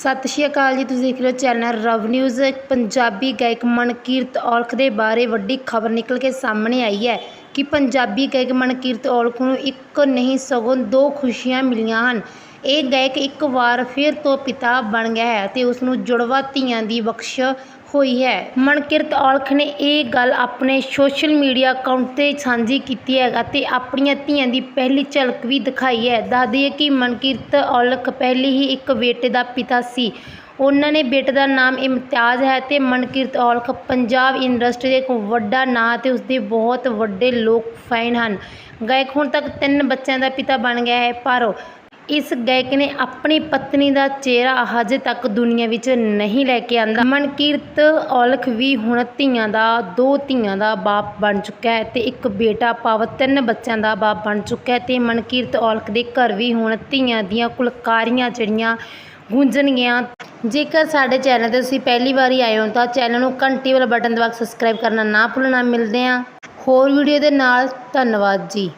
ਸਤਿ ਸ਼੍ਰੀ ਅਕਾਲ ਜੀ, ਤੁਸੀਂ ਦੇਖ ਰਹੇ ਹੋ ਚੈਨਲ ਰਵ ਨਿਊਜ਼। ਪੰਜਾਬੀ ਗਾਇਕ ਮਨਕੀਰਤ ਔਲਖ ਦੇ ਬਾਰੇ ਵੱਡੀ ਖਬਰ ਨਿਕਲ ਕੇ ਸਾਹਮਣੇ ਆਈ ਹੈ ਕਿ ਪੰਜਾਬੀ ਗਾਇਕ ਮਨਕੀਰਤ ਔਲਖ ਨੂੰ ਇੱਕ ਨਹੀਂ ਸਗੋਂ ਦੋ ਖੁਸ਼ੀਆਂ ਮਿਲੀਆਂ ਹਨ। ਇਹ ਗਾਇਕ ਇੱਕ ਵਾਰ ਫਿਰ ਤੋਂ ਪਿਤਾ ਬਣ ਗਿਆ ਹੈ ਅਤੇ ਉਸ ਨੂੰ ਜੁੜਵਾ ਧੀਆਂ ਦੀ ਬਖਸ਼ ਹੋਈ ਹੈ। ਮਨਕੀਰਤ ਔਲਖ ਨੇ ਇਹ ਗੱਲ ਆਪਣੇ ਸੋਸ਼ਲ ਮੀਡੀਆ ਅਕਾਊਂਟ ਤੇ ਸਾਂਝੀ ਕੀਤੀ ਹੈ ਅਤੇ ਆਪਣੀਆਂ ਧੀਆਂ ਦੀ ਪਹਿਲੀ ਝਲਕ ਵੀ ਦਿਖਾਈ ਹੈ। ਦੱਸ ਦਈਏ ਕਿ ਮਨਕੀਰਤ ਔਲਖ ਪਹਿਲੀ ਹੀ ਇੱਕ ਬੇਟੇ ਦਾ ਪਿਤਾ ਸੀ। ਉਹਨਾਂ ਨੇ ਬੇਟੇ ਦਾ ਨਾਮ ਇਮਤਿਆਜ਼ ਹੈ ਤੇ ਮਨਕੀਰਤ ਔਲਖ ਪੰਜਾਬ ਇੰਡਸਟਰੀ ਦੇ ਇੱਕ ਵੱਡਾ ਨਾਂ ਤੇ ਉਸਦੇ ਬਹੁਤ ਵੱਡੇ ਲੋਕ ਫੈਨ ਹਨ। ਗਾਇਕ ਹੁਣ ਤੱਕ ਤਿੰਨ ਬੱਚਿਆਂ ਦਾ ਪਿਤਾ ਬਣ ਗਿਆ ਹੈ, ਪਰ ਇਸ ਗਾਇਕ ਨੇ ਆਪਣੀ ਪਤਨੀ ਦਾ ਚਿਹਰਾ ਹਜੇ ਤੱਕ ਦੁਨੀਆ ਵਿੱਚ ਨਹੀਂ ਲੈ ਕੇ ਆਂਦਾ। ਮਨਕੀਰਤ ਔਲਖ ਵੀ ਹੁਣ ਧੀਆਂ ਦਾ, ਦੋ ਧੀਆਂ ਦਾ ਬਾਪ ਬਣ ਚੁੱਕਾ ਹੈ ਤੇ ਇੱਕ ਬੇਟਾ ਪਾਵ ਤਿੰਨ ਬੱਚਿਆਂ ਦਾ ਬਾਪ ਬਣ ਚੁੱਕਾ ਹੈ ਤੇ ਮਨਕੀਰਤ ਔਲਖ ਦੇ ਘਰ ਵੀ ਹੁਣ ਧੀਆਂ ਦੀਆਂ ਕੁਲਕਾਰੀਆਂ ਜਿਹੜੀਆਂ ਗੂੰਜਣਗੀਆਂ। ਜੇਕਰ ਸਾਡੇ ਚੈਨਲ ਤੇ ਤੁਸੀਂ ਪਹਿਲੀ ਵਾਰੀ ਆਏ ਹੋ ਤਾਂ ਚੈਨਲ ਨੂੰ ਘੰਟੀ ਵਾਲਾ ਬਟਨ ਦਬਾ ਕੇ ਸਬਸਕ੍ਰਾਈਬ ਕਰਨਾ ਨਾ ਭੁੱਲਣਾ। ਮਿਲਦੇ ਹਾਂ ਹੋਰ ਵੀਡੀਓ ਦੇ ਨਾਲ। ਧੰਨਵਾਦ ਜੀ।